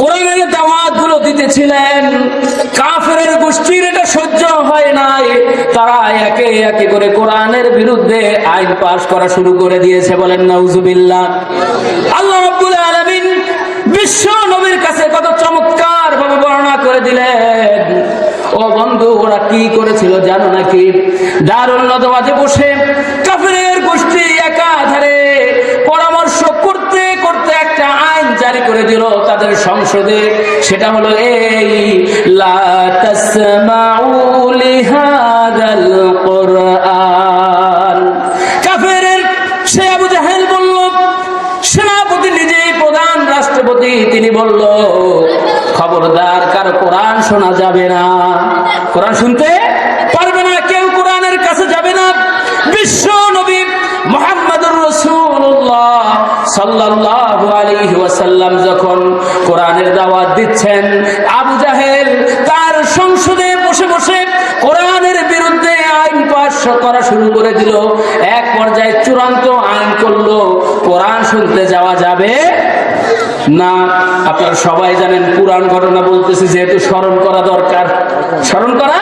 কোরআনের দাওয়াতগুলো দিতেছিলেন। কাফের গোষ্ঠীর এটা সহ্য হয় নাই। তারা একে একে করে কোরআনের বিরুদ্ধে আইন পাশ করা শুরু করে দিয়েছে বলেন নাউজুবিল্লাহ। আল্লাহ রাব্বুল আলামিন বিশ্ব নবীর কাছে কত চমৎকার ভাবে বর্ণনা করে দিলেন। ও বন্ধু, ওরা কি করেছিল জানো নাকি? দারুল নদওয়াতে বসে কাফেরের জারি করে দিল তাদের সংসদে। সেটা হলো এই সেনাপতি নিজেই প্রধান রাষ্ট্রপতি। তিনি বলল, খবরদার, কার কোরআন শোনা যাবে না। কোরআন শুনতে পারবে না, কেউ কোরআনের কাছে যাবে না। বিশ্ব সাল্লাল্লাহু যখন কোরআনের দাওয়াত দিচ্ছেন, আবু তার সংসদে বসে বসে কোরআনের বিরুদ্ধে আইন পাশ করা শুরু করে দিল। এক পর্যায়ে চূড়ান্ত আইন করল, কোরআন শুনতে যাওয়া যাবে না। আপনারা সবাই জানেন পুরাণ ঘটনা বলতেছি, যেহেতু স্মরণ করা দরকার। স্মরণ করা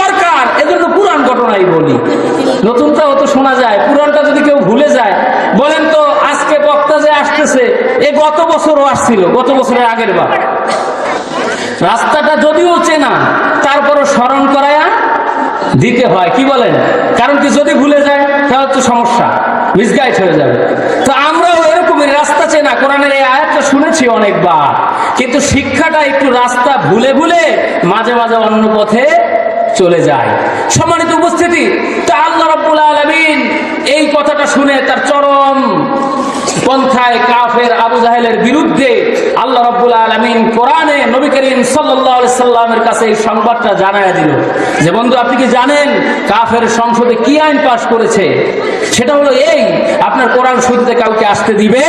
দরকার, এজন্য পুরাণ ঘটনাই বলি। নতুনটা তো শোনা যায়, পুরাণটা যদি কেউ ভুলে যায়, বলেন তো যে আসতেছে, এ গত বছরও আসছিল, গত বছরের আগের বার। রাস্তাটা যদিও চেনা, তারপরও স্মরণ করায়া দিতে হয়, কি বলেন? কারণ কি যদি ভুলে যায়, তাহলে তো সমস্যা মিসগাইড হয়ে যাবে। তো আমরাও এরকমই, রাস্তা চেনা, কোরআনের এই আয়াতটা শুনেছি অনেকবার, কিন্তু শিক্ষাটা একটু রাস্তা ভুলে ভুলে মাঝে মাঝে অন্য পথে চলে যায়। সম্মানিত উপস্থিতি, তা আল্লাহ রাব্বুল আলামিন এই কথাটা শুনে তার চরম পন্থায় কাফের আবু জাহেলের বিরুদ্ধে আল্লাহ রব্বুল আলামিন কোরআনে নবী করিম সাল্লাহ সাল্লামের কাছে এই সংবাদটা জানায় দিল। যে বন্ধু, আপনি কি জানেন কাফের সংসদে কি আইন পাশ করেছে? সেটা হলো এই, আপনার কোরআন শুনতে কাউকে আসতে দিবে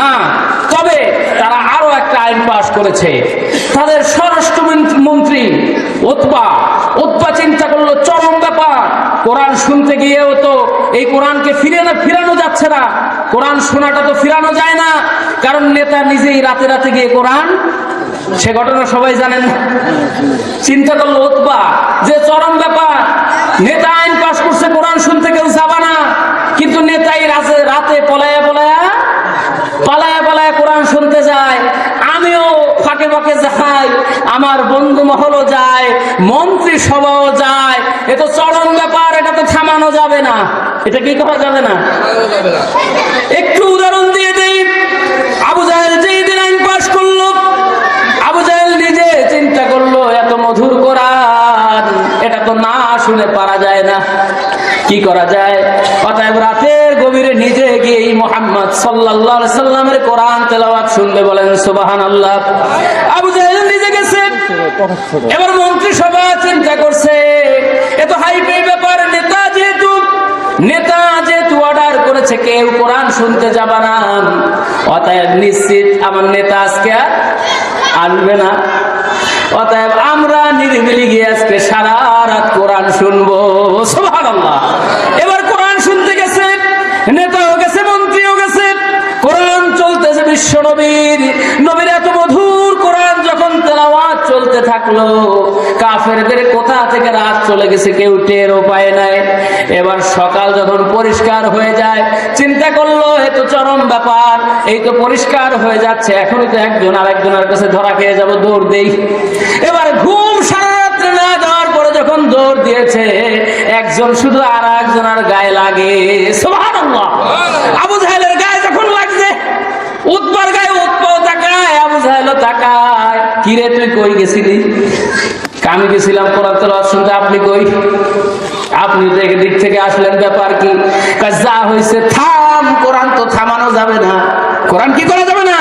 না। তবে আইন পাশ করেছে। তাদের স্বরাষ্ট্র মন্ত্রী ওতবা ওতবা চিন্তা করল, চরম ব্যাপার। কোরআন শুনতে গিয়েও তো এই কোরআনকে ফিরে না ফিরানো যাচ্ছে না। কোরআন শোনাটা তো ফিরানো যায় না। কারণ নেতা নিজেই রাতে রাতে গিয়ে কোরআন, সে ঘটনা সবাই জানেন চিন্তা করল ওতবা, যে চরম ব্যাপার। নেতা আইন পাশ করছে কোরআন শুনতে কেউ যাবা না কিন্তু নেতাই রাতে রাতে পলায়া পলায়া পালায়া পালায়া কোরআন শুনতে যায় আমিও ফাঁকে যাই আমার বন্ধু মহলও যায় মন্ত্রী সভাও যায়। এ তো চরম ব্যাপার এটা তো থামানো যাবে না। এটা কি করা যাবে না? একটু উদাহরণ দিয়ে দেই। আবু জাহেল যেই দিন আইন পাশ করল আবু জাহেল নিজে চিন্তা করল এত মধুর কোরআন এটা তো না শুনে পারা যায় না। কি করা যায়? অতএব রাতের গভীরে নিজে গিয়ে মোহাম্মদ আলাইহি সাল্লামের কোরআন তেলাওয়াত শুনবে বলেন, সুবহানাল্লাহ। আবু জাহেল নিজে গেছে। এবার মন্ত্রিসভা চিন্তা করছে। এত হাইফাই ব্যাপার, নেতা যেহেতু নেতা যেহেতু অর্ডার করেছে, কেউ কোরআন শুনতে যাবা না। অতএব নিশ্চিত আমার নেতা আজকে আসবে না। অতএব আমরা নিরিবিলি গিয়ে আজকে সারা রাত কোরআন শুনব। থাকল কাফেরদের কোথা থেকে রাত চলে গেছে কেউ টেরও পায় নাই। এবার সকাল যখন পরিষ্কার হয়ে যায়, চিন্তা করল, এ তো চরম ব্যাপার, এই তো পরিষ্কার হয়ে যাচ্ছে, এখনই তো একজন আর একজনের কাছে ধরা খেয়ে যাব, দৌড় দেই। এবার ঘুম সারা রাত্রে না দেওয়ার পরে যখন দৌড় দিয়েছে, একজন শুধু আর একজনের গায়ে লাগে। আবু জাহেলের গায়ে যখন লাগছে উৎপার গায়ে জাহেলও তাকায়। কিরে তুই কই গেছিলি? আমি গেছিলাম কোরআন তেলাওয়াত শুনতে, আপনি কই? আপনি তো দিক থেকে আসলেন, ব্যাপার কি? যা হয়েছে, থাম, কোরআন তো থামানো যাবে না। কোরআন কি করা যাবে না?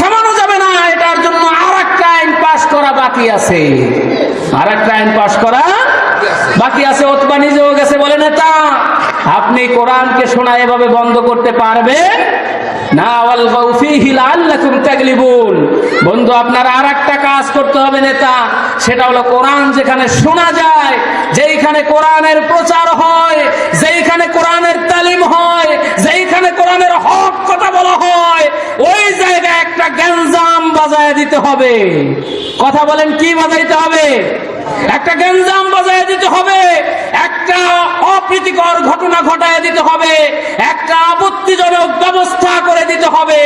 থামানো যাবে না, এটার জন্য আর একটা আইন পাশ করা বাকি আছে। আর একটা আইন পাশ করা বাকি আছে। ওতবা নিজেও গেছে, বলে নেতা, আপনি কোরআনকে শোনা এভাবে বন্ধ করতে পারবেন? না ওয়াল ফিহি লাআল্লাকুম তাগলিবুন। বন্ধু, আপনার আর একটা কাজ করতে হবে নেতা, সেটা হলো কোরআন যেখানে শোনা যায়, যেইখানে কোরআনের প্রচার হয়, যেইখানে কোরআনের তালিম হয়, যেইখানে কোরআনের হক কথা বলা হয়, ওই জায়গায় একটা গ্যাঞ্জাম বাজায় দিতে হবে। কথা বলেন কি বাজাইতে হবে? একটা গেঞ্জাম বাজায় দিতে হবে, একটা অপ্রীতিকর ঘটনা ঘটায় দিতে হবে, একটা আপত্তিজনক ব্যবস্থা করে দিতে হবে,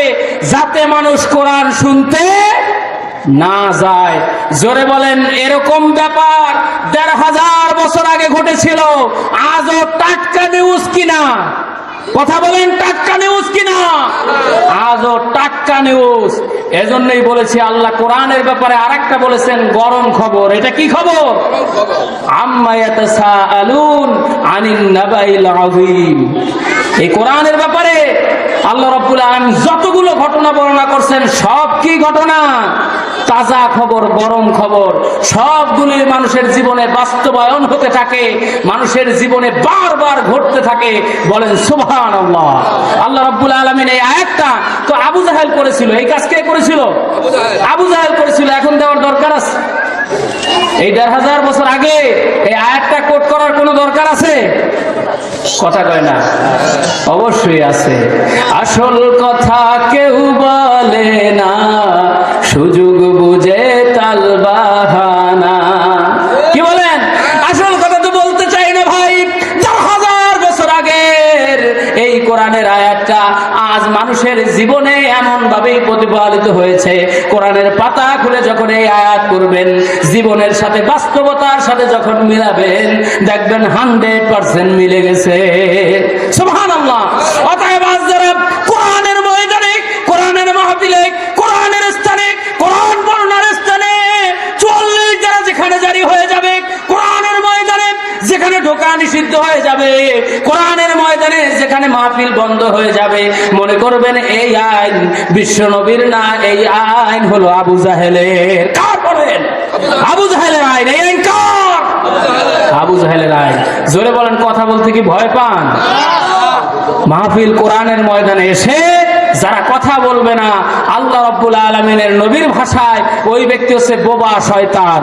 যাতে মানুষ কোরআন শুনতে না যায়। জোরে বলেন, এরকম ব্যাপার দেড় হাজার বছর আগে ঘটেছিল, আজও টাটকা নিউজ কিনা? কথা বলেন টাটকা নিউজ কিনা? আজও টাটকা নিউজ এজন্যই বলেছি আল্লাহ কোরআনের ব্যাপারে আরেকটা বলেছেন, গরম খবর। এটা কি খবর? এই কোরআনের ব্যাপারে আল্লাহ রাব্বুল আলামিন যতগুলো ঘটনা বর্ণনা করছেন, সব কি ঘটনা? তাজা খবর গরম খবর। সবগুলি মানুষের জীবনে বাস্তবায়ন হতে থাকে। মানুষের জীবনে বারবার ঘটতে থাকে। বলেন সুবহান আল্লাহ আল্লাহ রাব্বুল আলামিন এই আয়াতটা তো আবু জাহেল করেছিল। এই কাজ কে করেছিল? আবু জাহেল করেছিল। এখন দেওয়ার দরকার আছে? এই দেড় হাজার বছর আগে এই আয়াতটা কোট করার কোনো দরকার আছে? কথা কয় না। অবশ্যই আছে। আসল কথা কেউ বলে না। সুযোগ বুঝে তাল বাহানা কি বলেন? আসল কথা তো বলতে চাই না ভাই। চার হাজার বছর আগের এই কোরআনের আয়াতটা আজ মানুষের জীবনে এমন ভাবেই প্রতিপালিত হয়েছে। কোরআনের পাতা খুলে যখন এই আয়াত করবেন জীবনের সাথে বাস্তবতার সাথে যখন মিলাবেন দেখবেন হান্ড্রেড পার্সেন্ট মিলে গেছে। সুবহান যেখানে ঢোকা নিষিদ্ধ হয়ে যাবে, কোরআনের ময়দানে যেখানে মাহফিল বন্ধ হয়ে যাবে, মনে করবেন এই আইন, বিশ্ব নবীর না, এই আইন হলো আবু জাহেলের। কার বলেন? আবু জাহেলের আইন, এই আইন কার? আবু জাহেলের আইন। জোরে বলেন, কথা বলতে কি ভয় পান? মাহফিল কোরআনের ময়দানে এসে যারা কথা বলবে না, আল্লাহ রব্বুল আলমিনের নবীর ভাষায় ওই ব্যক্তি হচ্ছে বোবা শয়তান।